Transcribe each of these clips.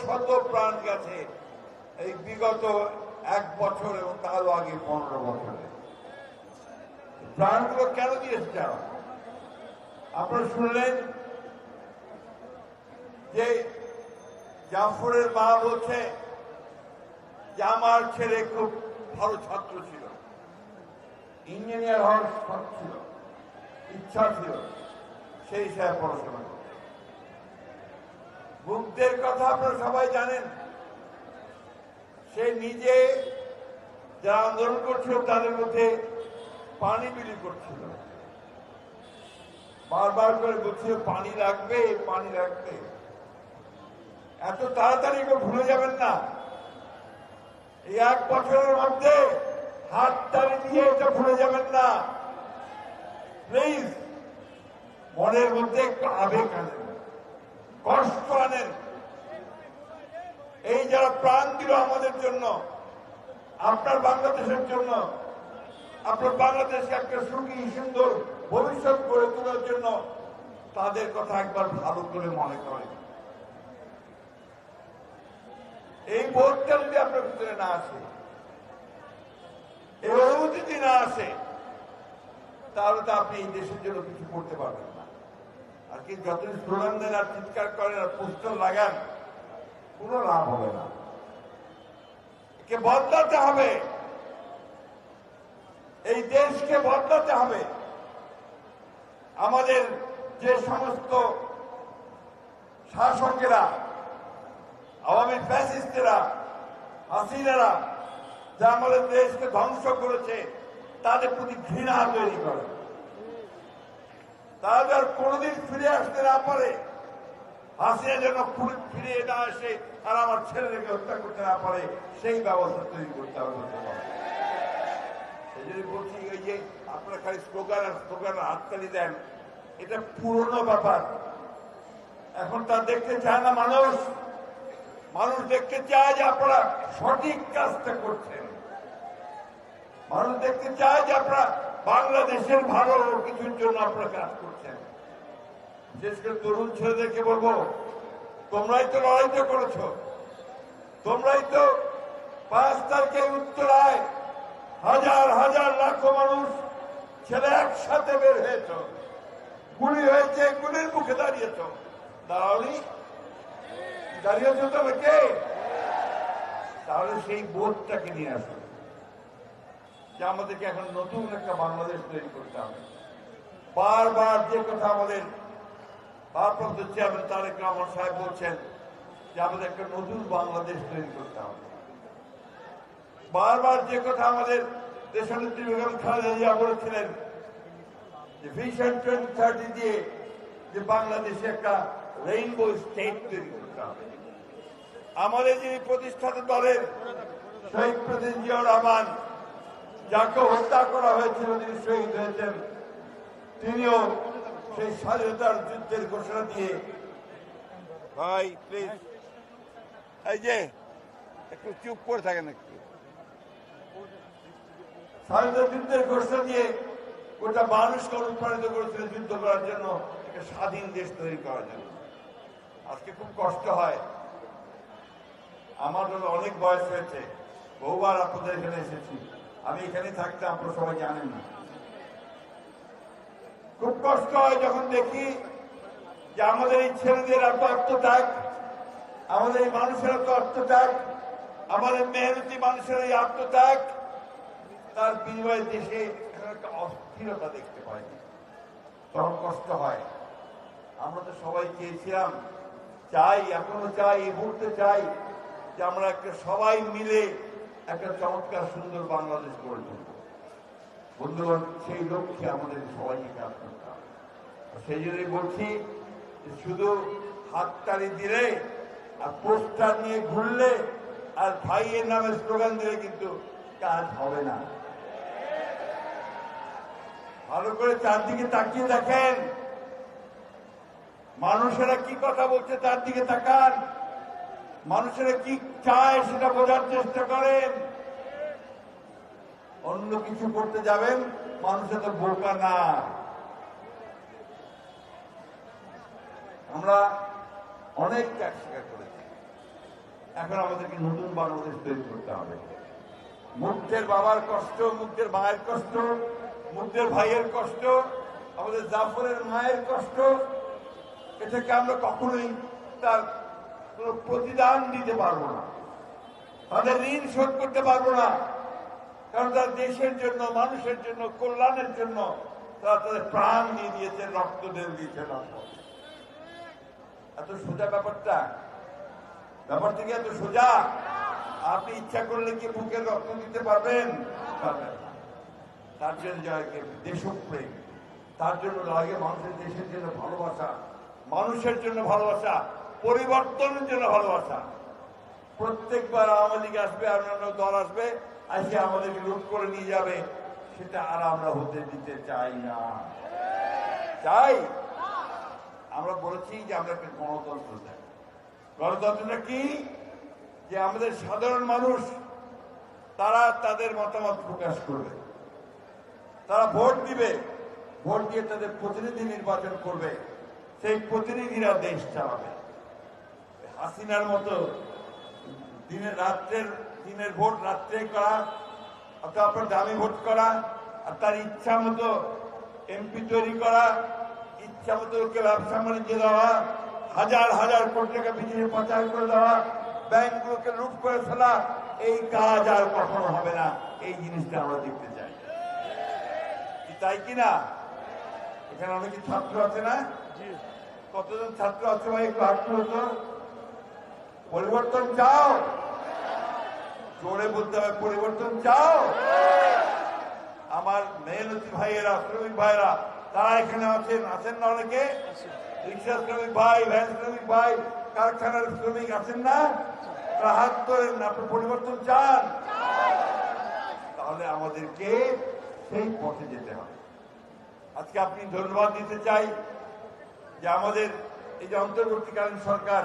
শত প্রাণ গেছে এই বিগত এক বছর এবং তারও আগে পনেরো বছরে প্রাণগুলো কেন দিয়েছে তারা? আপনারা শুনলেন যে জাফরের মা বলছে যে আমার ছেলে খুব ভালো ছাত্র ছিল, ইঞ্জিনিয়ার হওয়ার ছিল, ইচ্ছা ছিল, সেই হিসাবে পড়াশোনা বুকদের কথা আপনারা সবাই জানেন। সে নিজে যারা আন্দোলন করছিল, তাদের মধ্যে পানি বিলি করছিল। বারবার করে বলছিল, পানি লাগবে পানি লাগবে। এত তাড়াতাড়ি করে ভুলে যাবেন না। এই এক বছরের মধ্যে হাত তালি দিয়ে এটা ভুলে যাবেন না। প্লিজ, মনের মধ্যে একটু আবেগ আনেন। কষ্ট আনেন এই যারা প্রাণ দিল আমাদের জন্য, আপনার বাংলাদেশের জন্য, আপনার বাংলাদেশকে একটা সুখী, সুন্দর ভবিষ্যৎ গড়ে তোলার জন্য তাদের কথা একবার ভালো করে মনে করেন। এই বোধটা যদি আপনার ভিতরে না আসে, এই অনুভূতি যদি না আসে, তাহলে তো আপনি এই দেশের জন্য কিছু করতে পারবেন না। আর কি যতদিন স্লোগান দেন আর চিৎকার করেন আর পোস্টার লাগান, কোনো লাভ হবে না। একে বদলাতে হবে। এই দেশকে বদলাতে হবে। আমাদের যে সমস্ত শাসকেরা, আওয়ামী ফ্যাসিস্টেরা, হাসিনারা, যা আমাদের দেশকে ধ্বংস করেছে, তাদের প্রতি ঘৃণা তৈরি করে। তারা যেন কোনোদিন ফিরে আসতে না পারে। হাসিনা যেন ফিরে- না আসে আর আমার ছেলেদেরকে হত্যা করতে না পারে, সেই ব্যবস্থা তৈরি করতে হবে সেই জন্য বলছি ওই যে আপনারা খালি স্লোগান আর স্লোগান আর হাততালি দেন, এটা পুরনো ব্যাপার। এখন তা দেখতে চায় না মানুষ। মানুষ দেখতে চায় যে আপনারা সঠিক কাজটা করছেন। মানুষ দেখতে চায় যে আপনারা বাংলাদেশের ভালো কিছুর জন্য আপনারা কাজ করছেন। বিশেষ করে তরুণ ছেলেদেরকে বলব, তোমরাই তো লড়াইটা করেছ। তোমরাই তো পাঁচ তারিখে উত্তরায় হাজার হাজার লাখো মানুষ ছেলে একসাথে বের হয়েছ। গুলি হয়েছে, গুলির মুখে দাঁড়িয়েছ। দাঁড়াওনি দাঁড়িয়েছ তবে কে? তাহলে সেই বোধটাকে নিয়ে আসো যে আমাদেরকে এখন নতুন একটা বাংলাদেশ তৈরি করতে হবে। বারবার যে কথা আমাদের ভারপ্রাপ্ত চেয়ারম্যান তারেক রহমান সাহেব বলছেন যে আমাদের একটা নতুন বাংলাদেশ তৈরি করতে হবে। বারবার যে কথা আমাদের দেশনেত্রী বেগম খালেদা জিয়া বলেছিলেন যে ভিশন টোয়েন্টি থার্টি দিয়ে যে বাংলাদেশে একটা রেইনবো স্টেট তৈরি করতে হবে। আমাদের যিনি প্রতিষ্ঠাতা দলের শহীদ জিয়াউর রহমান যাকে হত্যা করা হয়েছিল তিনি শহীদ হয়েছেন। তিনিও সেই স্বাধীনতার যুদ্ধের ঘোষণা দিয়ে। ভাই প্লিজ এই যে একটু চুপ করে থাকেন একটু। স্বাধীনতা যুদ্ধের ঘোষণা দিয়ে গোটা মানুষকে অনুপ্রাণিত করেছিল যুদ্ধ করার জন্য একটা স্বাধীন দেশ তৈরি করার জন্য। আজকে খুব কষ্ট হয়। আমার অনেক বয়স হয়েছে। বহুবার আপনাদের এখানে এসেছি। আমি এখানে থাকতে আপনারা সবাই জানেন না। খুব কষ্ট হয় যখন দেখি যে আমাদের এই ছেলেদের এত আত্মত্যাগ, আমাদের এই মানুষের এত আত্মত্যাগ, আমাদের মেহনতি মানুষের এই আত্মত্যাগ, তার বিনিময়ে দেশে একটা অস্থিরতা দেখতে পাই। তখন কষ্ট হয়। আমরা তো সবাই চেয়েছিলাম, চাই, এখনও চাই, এই মুহূর্তে চাই যে আমরা একটা সবাই মিলে একটা চমৎকার সুন্দর বাংলাদেশ গড়ে তুলব বন্ধুগণ, সেই লক্ষ্যে আমাদের সবাইকে কাজ করতে হবে। সেই জন্যই বলছি শুধু হাততালি দিলে আর পোস্টার নিয়ে ঘুরলে আর ভাইয়ের নামে স্লোগান দিলে কিন্তু কাজ হবে না। ভালো করে চারদিকে তাকিয়ে দেখেন। মানুষেরা কি কথা বলছে তার দিকে তাকান। মানুষেরা কি চায় সেটা বোঝার চেষ্টা করেন? অন্য কিছু করতে যাবেন, মানুষের তো বোকা না। আমরা অনেক ত্যাগ স্বীকার করেছি। এখন আমাদেরকে নতুন বাংলাদেশ তৈরি করতে হবে। মুগ্ধের বাবার কষ্ট, মুগ্ধের মায়ের কষ্ট, মুগ্ধের ভাইয়ের কষ্ট, আমাদের জাফরের মায়ের কষ্ট এটাকে আমরা কখনোই তার কোনো প্রতিদান দিতে পারব না। তাদের ঋণ শোধ করতে পারব না। কারণ তারা দেশের জন্য, মানুষের জন্য, কল্যাণের জন্য তারা তাদের প্রাণ দিয়ে দিয়েছে, রক্ত দিয়ে দিয়েছে এত সোজা ব্যাপারটা? ব্যাপারটা কি এত সোজা? আপনি ইচ্ছা করলে কি বুকের রক্ত দিতে পারবেন। তার জন্য দেশপ্রেম। তার জন্য লাগে মানুষের দেশের জন্য ভালোবাসা। মানুষের জন্য ভালোবাসা। পরিবর্তনের জন্য ভালোবাসা। প্রত্যেকবার আওয়ামী লীগ আসবে অন্যান্য দল আসবে আসে আমাদেরকে লুট করে নিয়ে যাবে, সেটা আর আমরা হতে দিতে চাই না। চাই? আমরা বলেছি যে আমরা একটা গণতন্ত্র চাই। গণতন্ত্রটা কি? যে আমাদের সাধারণ মানুষ, তারা তাদের মতামত প্রকাশ করবে। তারা ভোট দিবে। ভোট দিয়ে তাদের প্রতিনিধি নির্বাচন করবে। সেই প্রতিনিধিরা দেশ চালাবে। হাসিনার মতো দিনের রাত্রের দিনের ভোট রাত্রে করা আপনার দামি ভোট করা আর তার ইচ্ছা মতো এমপি তৈরি করা ইচ্ছা মতো ওকে ব্যবসা বাণিজ্য দেওয়া হাজার হাজার কোটি টাকা বিদেশে পাচার করে দেওয়া ব্যাংকগুলোকে লুট করে ফেলা এই কাজ আর কখনো হবে না। এই জিনিসটা আমরা দেখতে চাই। কি তাই কিনা এখানে অনেক ছাত্র আছে না? কতজন ছাত্র আছে ভাই? একটু তো পরিবর্তন চাও। জোরে বলতে হবে, পরিবর্তন চাও। আমার মেহনতি ভাইয়েরা, শ্রমিক ভাইয়েরা, তারা এখানে আছেন আছেন না অনেকে? রিক্সা শ্রমিক ভাই, ভ্যান শ্রমিক ভাই, কারখানার শ্রমিক আছেন না? তারা হাত তোলেন না আপনি পরিবর্তন চান। তাহলে আমাদেরকে সেই পথে যেতে হবে। আজকে আপনি ধন্যবাদ দিতে চাই যে আমাদের এই যে অন্তর্বর্তীকালীন সরকার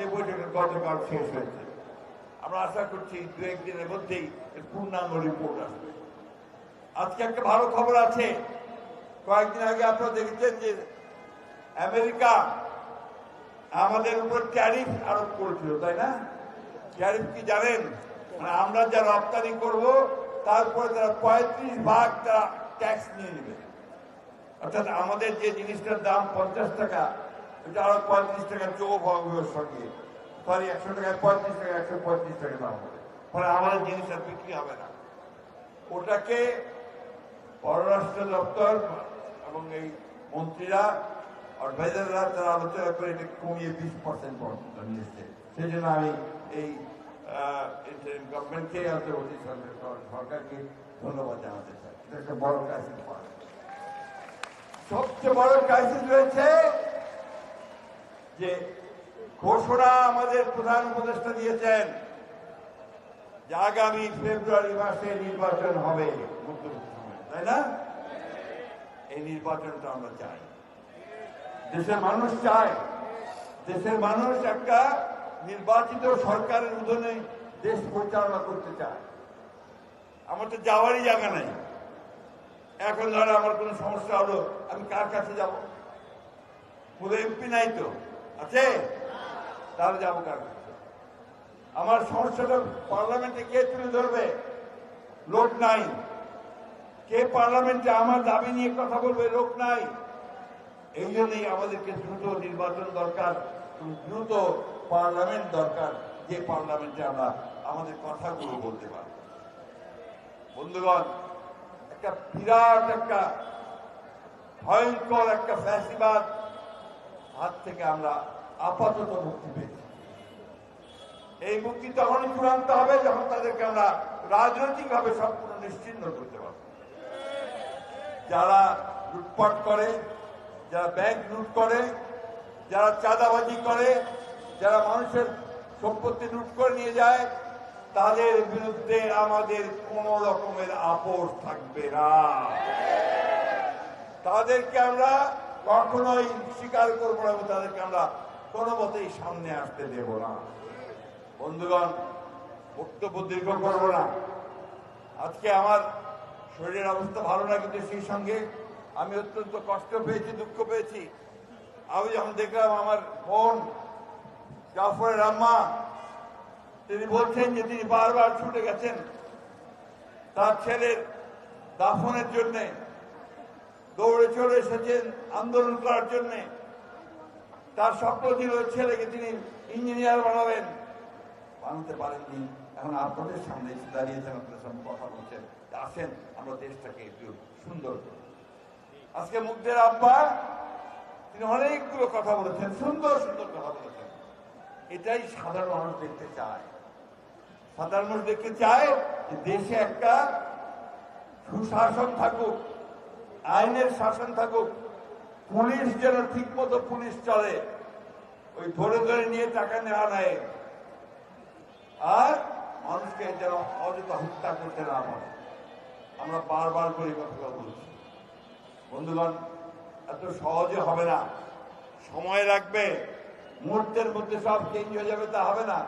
সেই বৈঠকের গতকাল শেষ হয়েছে। আমরা আশা করছি দু একদিনের মধ্যেই পূর্ণাঙ্গ রিপোর্ট আসবে। আজকে একটা ভালো খবর আছে। কয়েকদিন আগে আপনারা দেখেছেন যে আমেরিকা আমাদের উপর ট্যারিফ আরোপ করেছিল, তাই না? ট্যারিফ কি জানেন? মানে আমরা যা রপ্তানি করব, তারপরে তারা পঁয়ত্রিশ ভাগ তারা ট্যাক্স নিয়ে নেবে। অর্থাৎ আমাদের যে জিনিসটার দাম পঞ্চাশ টাকা এটা পঁয়ত্রিশ টাকা যোগ হবে সঙ্গে। সরি একশো টাকায় পঁয়ত্রিশ টাকা একশো পঁয়ত্রিশ টাকা দাম ফলে আমাদের জিনিসটা বিক্রি হবে না। ওটাকে পররাষ্ট্র দপ্তর এবং এই মন্ত্রীরা, অ্যাডভাইজাররা, তারা আলোচনা করে এটা কমিয়ে বিশ পার্সেন্ট পর্যন্ত নিয়ে এসছে সেই জন্য আমি এই গভর্নমেন্টকে অন্তর্বর্তী সরকার- সরকারকে ধন্যবাদ জানাতে চাই। এটা একটা বড় ক্রাইসিস সবচেয়ে বড় ক্রাইসিস রয়েছে যে ঘোষণা আমাদের প্রধান উপদেষ্টা দিয়েছেন যে আগামী ফেব্রুয়ারি মাসে নির্বাচন হবে। তাই না? এই নির্বাচনটা আমরা চাই। দেশের মানুষ চায়। দেশের মানুষ একটা নির্বাচিত সরকারের উদনে দেশ পরিচালনা করতে চায়। আমার তো যাওয়ারই জায়গা নাই। এখন ধরো আমার কোনো সমস্যা হলো, আমি কার কাছে যাব? কোনো এমপি নাই তো। আছে? তাহলে যাব কার আমার সমস্যাটা পার্লামেন্টে কে তুলে ধরবে? লোক নাই। কে পার্লামেন্টে আমার দাবি নিয়ে কথা বলবে? লোক নাই। এই জন্যই আমাদেরকে দ্রুত নির্বাচন দরকার দ্রুত পার্লামেন্ট দরকার, যে পার্লামেন্টে আমরা আমাদের কথাগুলো বলতে পারব। বন্ধুগণ, একটা বিরাট একটা ভয়ঙ্কর একটা ফ্যাসিবাদ হাত থেকে আমরা আপাতত মুক্তি পেয়েছি। এই মুক্তি তখনই চূড়ান্ত হবে যখন তাদেরকে আমরা রাজনৈতিকভাবে সম্পূর্ণ নিশ্চিন্ন করতে পারব। যারা লুটপাট করে, যারা ব্যাংক লুট করে, যারা চাঁদাবাজি করে, যারা মানুষের সম্পত্তি লুট করে নিয়ে যায়, তাদের বিরুদ্ধে আমাদের কোন রকমের আপোষ থাকবে না। তাদেরকে আমরা কখনোই স্বীকার করব না তাদেরকে আমরা কোনো মতেই সামনে আসতে দেব না। বন্ধুগণ, বক্তব্য দীর্ঘ করব না। আজকে আমার শরীরের অবস্থা ভালো না, কিন্তু সেই সঙ্গে আমি অত্যন্ত কষ্ট পেয়েছি, দুঃখ পেয়েছি। আমি যখন দেখলাম আমার বোন জাফরের আম্মা, তিনি বলছেন যে তিনি বারবার ছুটে গেছেন তার ছেলের দাফনের জন্যে। দৌড়ে চলে এসেছেন আন্দোলন করার জন্য। তার স্বপ্ন ছিল ছেলেকে তিনি ইঞ্জিনিয়ার বানাবেন। বানাতে পারেননি। এখন আপনাদের সামনে এসে দাঁড়িয়েছেন আপনাদের সামনে কথা বলছেন। আসেন, আমরা দেশটাকে একটু সুন্দর আজকে মুগ্ধের আব্বা, তিনি অনেকগুলো কথা বলেছেন, সুন্দর সুন্দর কথা বলেছেন। এটাই সাধারণ মানুষ দেখতে চায়। সাধারণ মানুষ দেখতে চায় যে দেশে একটা সুশাসন থাকুক। আইনের শাসন থাকুক, পুলিশ যেন ঠিক মতো পুলিশ চলে, ওই ধরে ধরে নিয়ে টাকা নেওয়া নেয় আর মানুষকে যেন অযথা হত্যা করতে না পারে। আমরা বারবার করে কথা বলছি। বন্ধুগণ, এত সহজে হবে না। সময় লাগবে, মুহূর্তের মধ্যে সব চেঞ্জ হয়ে যাবে, তা হবে না।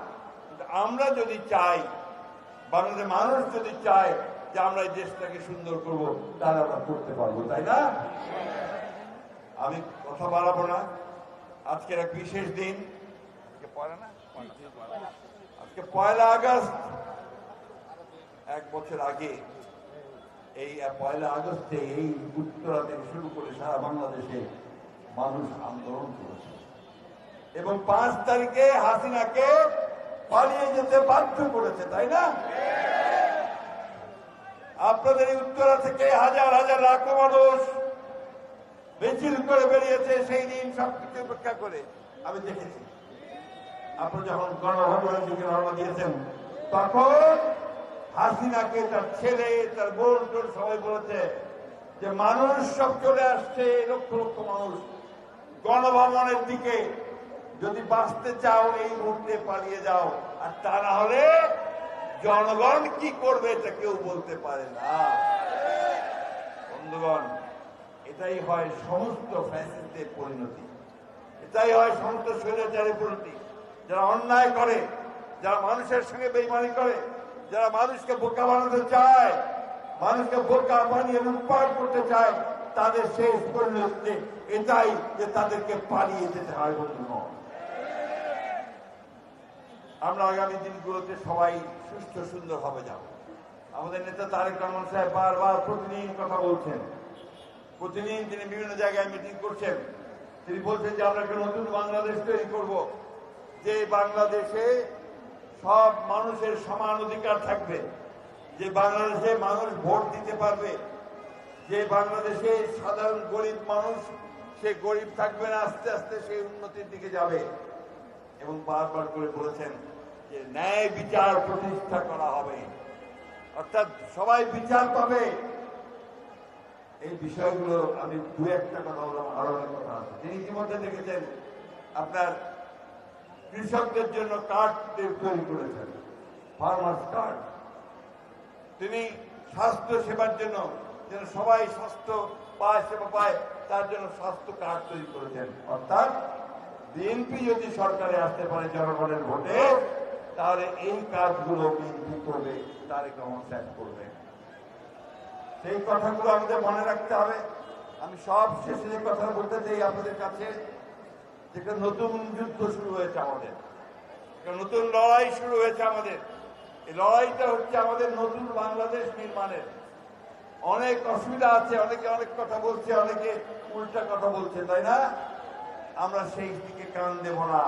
আমরা যদি চাই, বাংলাদেশের মানুষ যদি চায় যে আমরা এই দেশটাকে সুন্দর করব, তাহলে আমরা করতে পারব, তাই না? আমি কথা বাড়াবো না। আজকের এক বিশেষ দিন। আজকে পয়লা আগস্ট। এক বছর আগে এই পয়লা আগস্টে এই উত্তরা থেকে শুরু করে সারা বাংলাদেশে মানুষ আন্দোলন করেছে। এবং পাঁচ তারিখে হাসিনাকে পালিয়ে যেতে বাধ্য করেছে, তাই না? আপনাদের এই উত্তরা থেকে হাজার হাজার লাখো মানুষ মিছিল করে বেরিয়েছে সেই দিন সবকিছু উপেক্ষা করে। আমি দেখেছি। আপনি যখন গণভবনের দিকে রওনা দিয়েছেন, তখন হাসিনাকে তার ছেলে, তার বোন টোন সবাই বলেছে যে মানুষ সব চলে আসছে, লক্ষ লক্ষ মানুষ। গণভবনের দিকে যদি বাঁচতে চাও, এই মুহূর্তে পালিয়ে যাও। আর তা না হলে জনগণ কি করবে এটা কেউ বলতে পারে না। বন্ধুগণ, এটাই হয় সমস্ত ফ্যাসিস্টের পরিণতি। এটাই হয় সমস্ত স্বৈরাচারের পরিণতি। যারা অন্যায় করে, যারা মানুষের সঙ্গে বেইমানি করে, যারা মানুষকে বোকা বানাতে চায়, মানুষকে বোকা বানিয়ে লুটপাট করতে চায়, তাদের শেষ পরিণতি এটাই যে তাদেরকে পালিয়ে যেতে হয় বন্ধুগণ। আমরা আগামী দিনগুলোতে সবাই সুস্থ, সুন্দর হবে যাব। আমাদের নেতা তারেক রহমান সাহেব বারবার প্রতিদিন কথা বলছেন। প্রতিদিন তিনি বিভিন্ন জায়গায় মিটিং করছেন। তিনি বলছেন যে, আমরা একটা নতুন বাংলাদেশ তৈরি করব। যে বাংলাদেশে সব মানুষের সমান অধিকার থাকবে। যে বাংলাদেশে মানুষ ভোট দিতে পারবে। যে বাংলাদেশে সাধারণ গরিব মানুষ, সে গরিব থাকবে না, আস্তে আস্তে সেই উন্নতির দিকে যাবে। এবং বারবার করে বলেছেন যে ন্যায় বিচার প্রতিষ্ঠা করা হবে। অর্থাৎ সবাই বিচার পাবে। এই বিষয়গুলো আমি দু একটা কথা বললাম, আরও অনেক কথা আছে। তিনি ইতিমধ্যে দেখেছেন, আপনার কৃষকদের জন্য কার্ড তৈরি করেছেন ফার্মার্স কার্ড তিনি স্বাস্থ্য সেবার জন্য, যেন সবাই স্বাস্থ্য পায়, সেবা পায়, তার জন্য স্বাস্থ্য কার্ড তৈরি করেছেন। অর্থাৎ বিএনপি যদি সরকারে আসতে পারে জনগণের ভোটে তাহলে এই কাজগুলো বিএনপি করবে তারেক রহমান সাহেব করবে। সেই কথাগুলো আমাদের মনে রাখতে হবে। আমি সব শেষে যে কথা বলতে চাই আপনাদের কাছে, যে একটা নতুন যুদ্ধ শুরু হয়েছে আমাদের। একটা নতুন লড়াই শুরু হয়েছে আমাদের। এই লড়াইটা হচ্ছে আমাদের নতুন বাংলাদেশ নির্মাণের। অনেক অসুবিধা আছে, অনেকে অনেক কথা বলছে, অনেকে উল্টা কথা বলছে, তাই না? আমরা সেই দিকে কান দেব না।